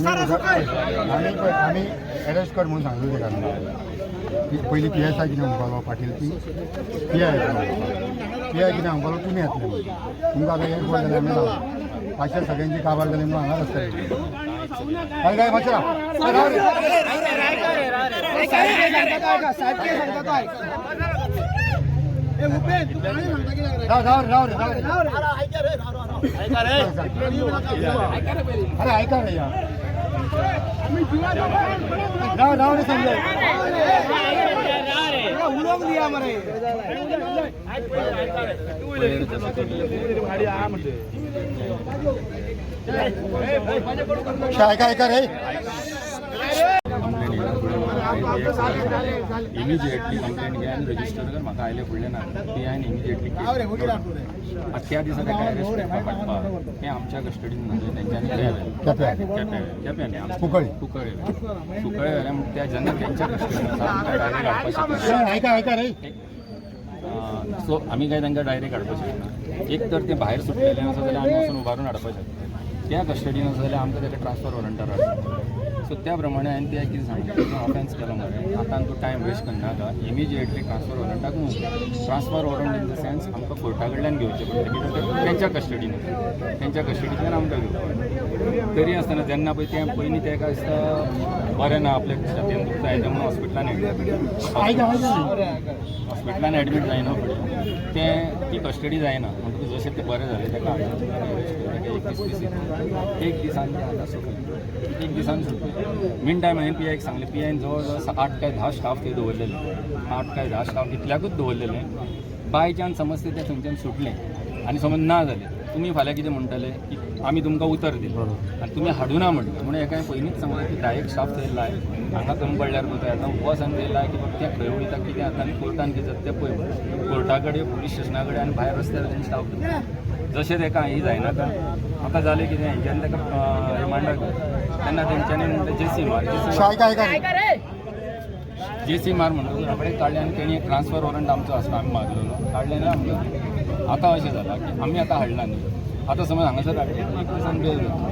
आम्ही आम्ही अरेस्ट कर म्हणून सांगलो ते कारण पहिली पी एस आय कितें म्हणपालो पाटील ती पी आय पी आय कितें म्हणपालो तुमी येतले तुमकां आतां एक वर जाल्यार आमी रावले पाचशे सगळ्यांची काबार जाली म्हणून हांगा रस्त्यार काय काय मातशें राव. राव रे. राव राव राव रे राव रे अरे ऐका रे यार राव राव रे संजय ऐका ऐका रे इमिजिएटली कंप्लेंट आणि रजिस्टर कर. म्हाका आयले फुडल्यान ती हांवें इमिजिएटली त्या दिसा ताका अरेस्ट करपाक आमच्या कस्टडीन म्हणजे तेंच्यांनी केलें कुंकळी. कुंकळे कुंकळे मग त्या जेन्ना तेंच्या कस्टडीन आसा आमकां डायरेक्ट सो आमी काय तांकां डायरेक्ट हाडपाक शकना एक तर ते भायर सुटलेले आसा जाल्यार आमी वचून उबारून हाडपाक शकता. त्या कस्टडीन आसा जाल्यार आमकां ताका ट्रान्सफर वॉरंटार हाडटा सो त्या प्रमाणे हांवें त्या कितें सांगलें तो ऑफेन्स केलो मरे आतां तूं टायम वेस्ट करनाका immediately transfer वॉरंटाक move transfer warrant in the sense आमकां कोर्टा कडल्यान घेवचें पडटा कित्याक तेंच्या कस्टडीन तेंच्या कस्टडींतल्यान आमकां घेवपाक तरी आसतना जेन्ना पळय तें पयलीं तेका दिसता बरें ना आपल्या छातयेन दुखता हेज्या म्हणून हॉस्पिटलान हॉस्पिटलान एडमीट जायना तें ती कस्टडी जायना म्हणटकूच जशें तें बरें जालें ताका हाडून एक दीस दीस येतलो. एक दिसान तें आतां सुटलें एक दिसान सुटलें मिन टायम हांवें पी आयक सांगलें. पी आयन जवळ जवळ आठ काय धा स्टाफ थंय दवरलेले. आठ काय धा स्टाफ इतल्याकूच दवरलेले. बाय चान्स समज ते थंयच्यान सुटलें. आनी समज ना जालें तुमी फाल्यां कितें म्हणटले की आमी तुमकां उतर दिलें. आनी तुमी हाडूना म्हणटलें म्हणून हेका पयलींच सांगलें की डायरेक्ट स्टाफ थंय लाय हांगा कमी पडल्यार कोताय आतां उपवास आनी थंय लाय की बाबा ते खंय वयता कितें जाता आनी कोर्टान कितें जाता तें पळय कोर्टा कडेन पुलीस स्टेशना कडेन आनी भायर रस्त्यार तेंची स्टाफ दवरला. जशें तेका ही जायनाका आतां. जालें कितें जेन्ना तेका रिमांडाक तेन्ना तेंच्यांनी म्हणलें जेसी मार जेसी रे जेसी मार म्हणून कडेन काडलें आनी तेणी एक ट्रान्सफर वॉरंट आमचो आसलो आमी मागलेलो. काडलें आनी आमकां आतां अशें जालां की आमी आतां हाडला न्ही. आतां समज हांगासर हाडलें एक दिसान बेल जाता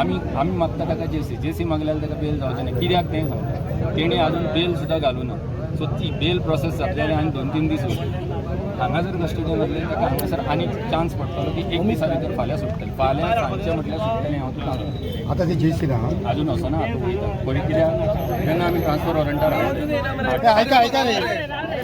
आमी आमी मागता ताका जेसी जेसी मागल्यार ताका बेल जावचें ना कित्याक तें सांगता तेणी आजून बेल सुद्दां घालूं ना सो ती बेल प्रोसेस जातलेली आनी दोन तीन दीस वयतले हांगा जर कस्टडीन आसलें ताका हांगासर आनी चान्स पडटलो की एक दिसा भितर फाल्यां सुट्टलें फाल्यां सांजचें म्हटल्यार सुट्टलें हांव तुका. आता ते जेसी ना अजून असं ना आता वयता बरी कित्याक तेन्ना आमी ट्रान्सफर वॉरंटार ऐका रे.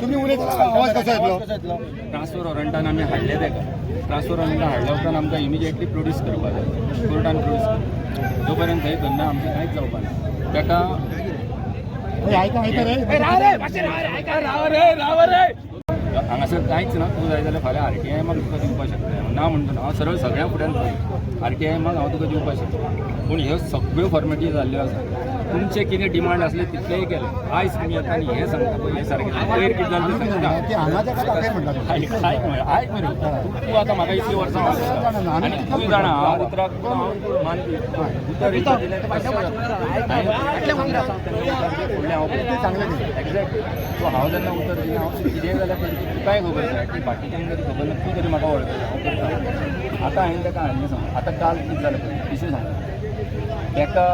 तुम्ही आवाज कसो येतलो ट्रान्सफर वॉरंटान आमी हाडले तेका ट्रान्सफर वॉरंटान हाडल्या उपरांत आमकां इमिजिएटली प्रोड्यूस करपाक जाय कोर्टान प्रोड्यूस जो पर्यंत थंय करना आमचें कांयच जावपाक ना तेका हांगासर कांयच ना. तूं जाय जाल्यार फाल्यां आर टी आय माग तुका दिवपाक शकता ना म्हणटा ना हांव सरळ सगळ्या फुड्यान आर टी आय माग हांव तुका दिवपाक शकता पूण ह्यो सगळ्यो फॉर्मेलिटी जाल्ल्यो आसा तुमचे कितें डिमांड आसले तितलेय केले. आयज तुमी येता आनी हें सांगता हें सारकें पयर कितें जालें तें सांगता आयक मरे आयक मरे तूं आतां म्हाका इतलीं वर्सां आनी जाणा हांव उतराक मानपी उतर दिलें फुडलें हांव. एक्झॅक्ट सो हांव जेन्ना उतर दिलें हांव कितेंय जाल्यार तुकाय खबर आसा की बाकीच्यांक जरी खबर ना तूं तरी म्हाका वळखता हांव करता आतां हांवें ताका हाडलें सांग. आतां काल कितें जालें पळय इशू सांगता तेका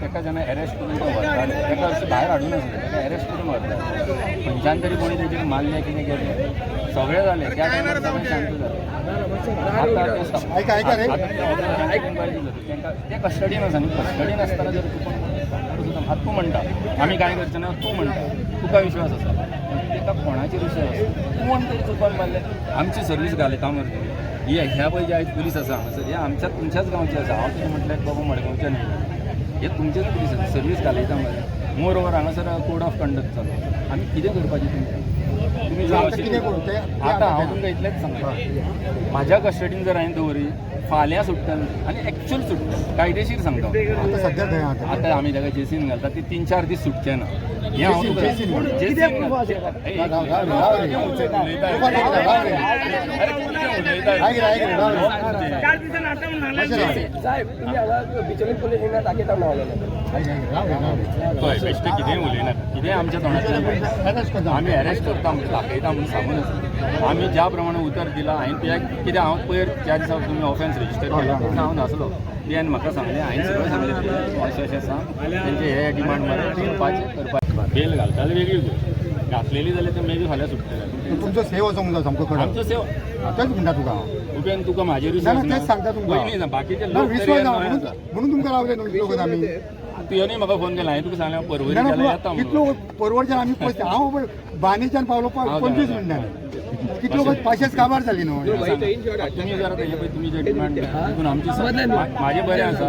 तेका जेन्ना अरेस्ट करून तो व्हरताले तेका अशें भायर हाडून तेका अरेस्ट करून व्हरताले खंयच्यान तरी कोणी तेजेर मारलें कितें केलें सगळें जालें त्या टायमार सगळें शांत जालें ते. तेंकां कस्टडीन आसा न्ही कस्टडीन आसतना जर तूं कोण आतां तूं म्हणटा आमी कांय करचें ना तूं म्हणटा तुका विश्वास आसा तेका कोणाचेर विश्वास आसा तूं म्हणटा चुकोन मारलें आमची सर्वीस घालयता मरे तुमी ही ह्या पळय जे आयज पुलीस आसा हांगासर हे आमच्या तुमच्याच गांवचे आसा हांव कितें म्हटलें बाबा मडगांवचे न्ही हे तुमचेच पुलीस आसा सर्वीस मरे मोर ओवर हांगासर कोड ऑफ कंडक्ट चालू आमी कितें करपाचें तुमचें? तुमी जर आतां अशें- आतां हांव तुमकां इतलेंच सांगता म्हाज्या कस्टडीन जर हांवें दवरी फाल्यां सुट्टलें आनी एक्च्युअल सुट्टलें कायदेशीर सांगता. आता सध्या थंय आहा आतां आमी ताका जेसीन घालता ती तीन चार दीस सुटचे ना हें हांव जेसीन- तुका- जेसीन म्हणटा. जेसीन घालता. ए, राव, राव, राव, राव रे. कितें उलयता? उलयता रे, राव रे. अरे कितें उलयता? ऐक रे, ऐक रे, राव रे. मातशें राव. साहेब तुम्ही हांगा बिचोली पोलीस स्टेशनार दाखयता म्हणून ऐक, ऐक, राव रे, राव रे. पळय बेश्टें कितेंय उलयनाका कितेंय आमच्या तोंडांतल्यान पळय. अरेस्ट करता. आमी अरेस्ट करता म्हणून दाखयता म्हणून सांगून आसा आमी ज्या प्रमाणे उतर दिला हांवें तुज्या कितें हांव पयर ज्या दिसा तुमी ऑफेन्स रजिस्टर केला तेन्ना हांव नासलो बियान म्हाका सांगलें हांवें सगळें सांगलें तें अशें अशें आसा तेंचे हे डिमांड मरे करपाचें करपाचें बेल घालता वेगळी घातलेली जाल्यार ते मेबी फाल्यां सुट्टले तुमचो सेव वचोंक जाय सामको कडक आमचो सेव. तेच म्हणटा तुका हांव उपेन तुका म्हाजेर विश्वास तेच सांगता तुमकां बाकीचे लोक विश्वास म्हणून तुमकां रावले न्हू वगत आमी तुवेंनी म्हाका फोन केला हांवें तुका सांगलें परवरी जाल्यार येता म्हणून. परवडच्यान आमी पयस हांव पळय बांदेच्यान पावलो पंचवीस. मिनटांनी कितलो वगत पाशेच काबार जाली न्हू तुम्ही जरा तेजे पळय तुमी जे डिमांड आमची माझे बरें आसा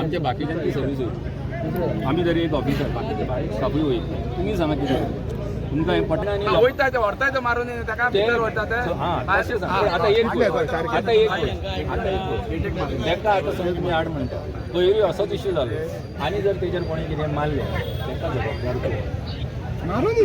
आमचे बाकीच्यांची सर्वीस वयतली आमी जरी एक ऑफिसर बाकीचे बारीक स्टाफूय वयतली तुमी सांगा कितें तुमकां हें पटना आनी लोक- वयता ते व्हरताय ते मारून ताका ते- भितर व्हरता ते हां, आतां एक आतां एक. तेका आतां समज तुमी हाड म्हणटा पयलीं असोच इश्यू जालो आनी जर तेजेर कोणी कितें मारलें तेका जबाबदार कोण?